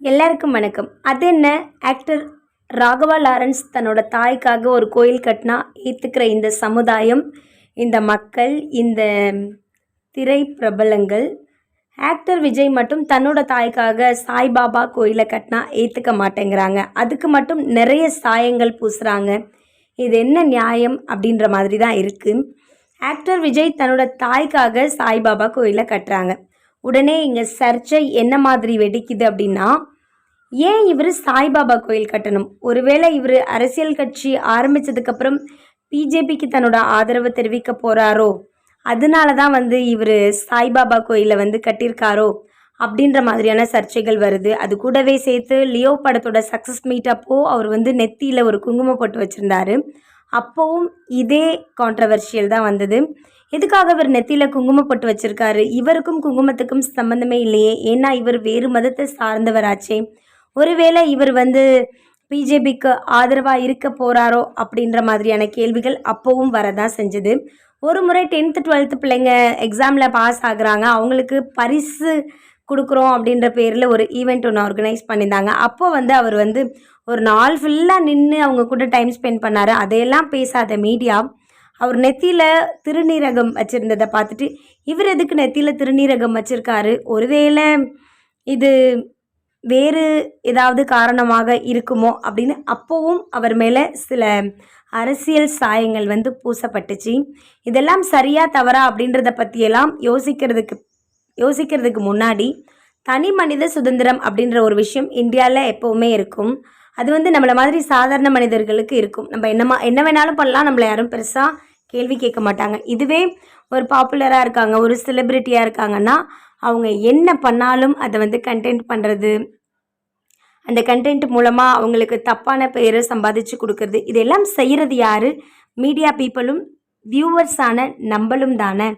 எல்லாருக்கும் வணக்கம். அது என்ன? ஆக்டர் ராகவா லாரன்ஸ் தன்னோட தாய்க்காக ஒரு கோயில் கட்டினா ஏற்றுக்கிற இந்த சமுதாயம் இந்த மக்கள் இந்த திரை பிரபலங்கள் ஆக்டர் விஜய் மட்டும் தன்னோட தாய்க்காக சாய்பாபா கோயிலை கட்டினா ஏற்றுக்க மாட்டேங்கிறாங்க. அதுக்கு மட்டும் நிறைய சாயங்கள் பூசுகிறாங்க இது என்ன நியாயம் அப்படின்ற மாதிரி தான் இருக்குது ஆக்டர் விஜய் தன்னோட தாய்க்காக சாய்பாபா கோயிலை கட்டுறாங்க. உடனே இங்கே சர்ச்சை என்ன மாதிரி வெடிக்குது அப்படின்னா ஏன் இவர் சாய்பாபா கோயில் கட்டணும்? ஒருவேளை இவர் அரசியல் கட்சி ஆரம்பித்ததுக்கப்புறம் பிஜேபிக்கு தன்னோட ஆதரவு தெரிவிக்க போகிறாரோ அதனால தான் வந்து இவர் சாய்பாபா கோயிலை வந்து கட்டியிருக்காரோ? அப்படின்ற மாதிரியான சர்ச்சைகள் வருது. அது கூடவே சேர்த்து லியோ படத்தோட சக்ஸஸ் மீட் அப்போது அவர் வந்து நெத்தியில் ஒரு குங்குமம் போட்டு வச்சுருந்தாரு. அப்போவும் இதே கான்ட்ரவர்ஷியல் தான் வந்தது. எதுக்காக இவர் நெத்தியில் குங்குமம் போட்டு வச்சிருக்காரு? இவருக்கும் குங்குமத்துக்கும் சம்மந்தமே இல்லையே. ஏன்னா இவர் வேறு மதத்தை சார்ந்தவராச்சே. ஒருவேளை இவர் வந்து பிஜேபிக்கு ஆதரவாக இருக்க போகிறாரோ அப்படின்ற மாதிரியான கேள்விகள் அப்போவும் வரதான் செஞ்சது. ஒரு முறை டென்த்து டுவெல்த்து பிள்ளைங்க எக்ஸாமில் பாஸ் ஆகுறாங்க. அவங்களுக்கு பரிசு கொடுக்குறோம் அப்படின்ற பேரில் ஒரு ஈவெண்ட் ஒன்று ஆர்கனைஸ் பண்ணியிருந்தாங்க. அப்போ வந்து அவர் வந்து ஒரு நாள் ஃபுல்லாக நின்று அவங்க கூட டைம் ஸ்பெண்ட் பண்ணார். அதையெல்லாம் பேசாத மீடியா அவர் நெத்தியில் திருநீரகம் வச்சுருந்ததை பார்த்துட்டு இவர் எதுக்கு நெத்தியில் திருநீரகம் வச்சுருக்காரு? ஒருவேளை இது வேறு ஏதாவது காரணமாக இருக்குமோ? அப்படின்னு அப்போவும் அவர் மேலே சில அரசியல் சாயங்கள் வந்து பூசப்பட்டுச்சு. இதெல்லாம் சரியா தவறா? அப்படின்றத பற்றியெல்லாம் யோசிக்கிறதுக்கு யோசிக்கிறதுக்கு முன்னாடி தனி மனித சுதந்திரம் அப்படின்ற ஒரு விஷயம் இந்தியாவில் எப்போவுமே இருக்கும். அது வந்து நம்மளை மாதிரி சாதாரண மனிதர்களுக்கு இருக்கும். நம்ம என்னமா என்ன வேணாலும் பண்ணலாம். நம்மளை யாரும் பெருசாக கேள்வி கேட்க மாட்டாங்க. இதுவே ஒரு பாப்புலராக இருக்காங்க ஒரு செலிப்ரிட்டியாக இருக்காங்கன்னா அவங்க என்ன பண்ணாலும் அதை வந்து கண்டென்ட் பண்ணுறது அந்த கண்டென்ட் மூலமாக அவங்களுக்கு தப்பான பெயரை சம்பாதிச்சு கொடுக்கறது இதெல்லாம் செய்கிறது யார்? மீடியா பீப்புளும் வியூவர்ஸான நம்மளும் தானே.